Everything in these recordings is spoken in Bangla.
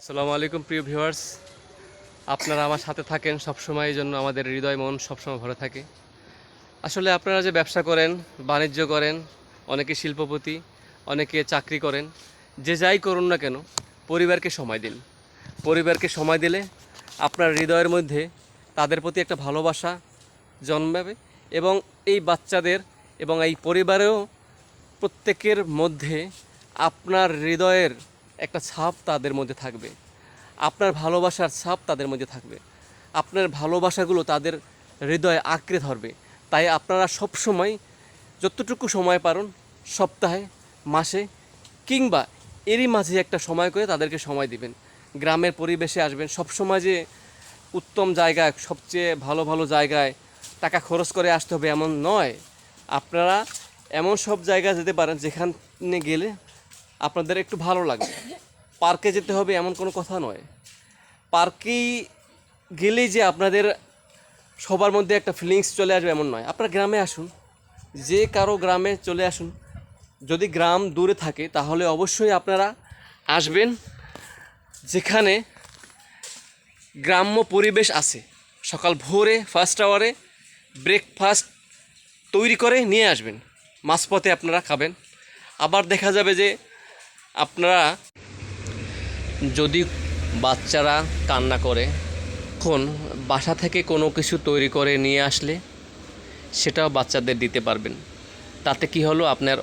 আসসালামু আলাইকুম, প্রিয় ভিউয়ার্স। আপনারা আমার সাথে থাকেন সবসময়, এই জন্য আমাদের হৃদয়, মন সবসময় ভরে থাকে। আসলে আপনারা যে ব্যবসা করেন, বাণিজ্য করেন, অনেকে শিল্পপতি, অনেকে চাকরি করেন, যে যাই করুন না কেন, পরিবারকে সময় দিন। পরিবারকে সময় দিলে আপনার হৃদয়ের মধ্যে তাদের প্রতি একটা ভালোবাসা জন্মাবে এবং এই বাচ্চাদের এবং এই পরিবারেও প্রত্যেকের মধ্যে আপনার হৃদয়ের একটা ছাপ তাদের মধ্যে থাকবে। আপনার ভালোবাসার ছাপ তাদের মধ্যে থাকবে। আপনার ভালোবাসাগুলো তাদের হৃদয়ে আঁকড়ে ধরবে। তাই আপনারা সব সময় যতটুকু সময় পারুন, সপ্তাহে, মাসে কিংবা এরই মাঝে একটা সময় করে তাদেরকে সময় দিবেন। গ্রামের পরিবেশে আসবেন। সব সময় যে উত্তম জায়গায়, সবচেয়ে ভালো ভালো জায়গায় টাকা খরচ করে আসতে হবে এমন নয়। আপনারা এমন সব জায়গায় যেতে পারেন যেখানে গেলে আপনাদের একটু ভালো লাগবে। পার্কে যেতে হবে এমন কোনো কথা নয়। পার্কেই গেলেই যে আপনাদের সবার মধ্যে একটা ফিলিংস চলে আসবে এমন নয়। আপনারা গ্রামে আসুন, যে কারও গ্রামে চলে আসুন। যদি গ্রাম দূরে থাকে, তাহলে অবশ্যই আপনারা আসবেন। যেখানে গ্রাম্য পরিবেশ আছে। সকাল ভোরে ফার্স্ট আওয়ারে ব্রেকফাস্ট তৈরি করে নিয়ে আসবেন। মাঝপথে আপনারা খাবেন। আবার দেখা যাবে যে আপনারা যদি বাচ্চারা কান্না করে, তখন বাসা থেকে কোনো কিছু তৈরি করে নিয়ে আসলে সেটাও বাচ্চাদের দিতে পারবেন। তাতে কি হলো? আপনার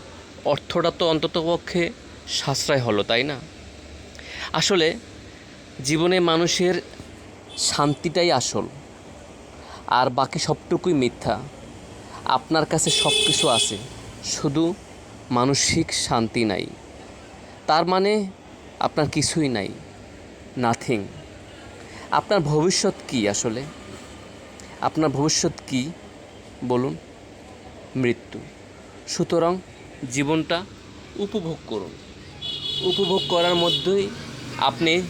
অর্থটা তো অন্ততপক্ষে সাশ্রয় হলো, তাই না? আসলে জীবনে মানুষের শান্তিটাই আসল, আর বাকি সবটুকুই মিথ্যা। আপনার কাছে সব কিছু আছে, শুধু মানসিক শান্তি নাই। তার মানে আপনার কিছুই নাই নাথিং আপনার ভবিষ্যৎ কি আসলে? আপনার ভবিষ্যৎ কি? বলুন, মৃত্যু। সুতরাং জীবনটা উপভোগ করুন। উপভোগ করার মধ্যেই আপনি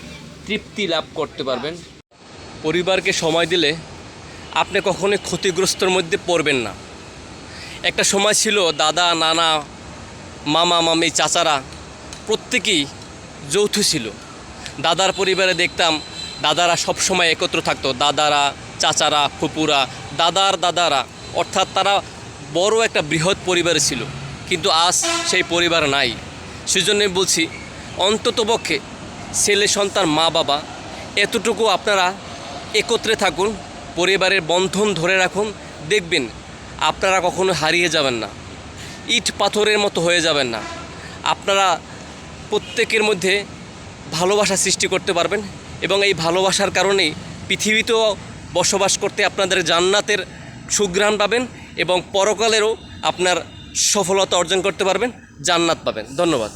তৃপ্তি লাভ করতে পারবেন। পরিবারকে সময় দিলে আপনি কখনোই ক্ষতিগ্রস্তর মধ্যে পড়বেন না। একটা সময় ছিল দাদা, নানা, মামা, মামি, চাচারা প্রত্যেকেই যৌথ ছিল। দাদার পরিবারে দেখতাম দাদারা সব সময় একত্র থাকতো। দাদারা, চাচারা ফুপুরা দাদার দাদারা। অর্থাৎ তারা বড় একটা বৃহৎ পরিবার ছিল। কিন্তু আজ সেই পরিবার নাই। সেজন্যই বলছি অন্ততপক্ষে ছেলে সন্তান মা বাবা, এতটুকু আপনারা একত্রে থাকুন, পরিবারের বন্ধন ধরে রাখুন, দেখবেন আপনারা কখনো হারিয়ে যাবেন না। ইট পাথরের মতো হয়ে যাবেন না। আপনারা প্রত্যেকের মধ্যে ভালোবাসা সৃষ্টি করতে পারবেন এবং এই ভালোবাসার কারণেই পৃথিবীতেও বসবাস করতে আপনাদের জান্নাতের সুগ্রাণ পাবেন এবং পরকালেরও আপনার সফলতা অর্জন করতে পারবেন, জান্নাত পাবেন। ধন্যবাদ।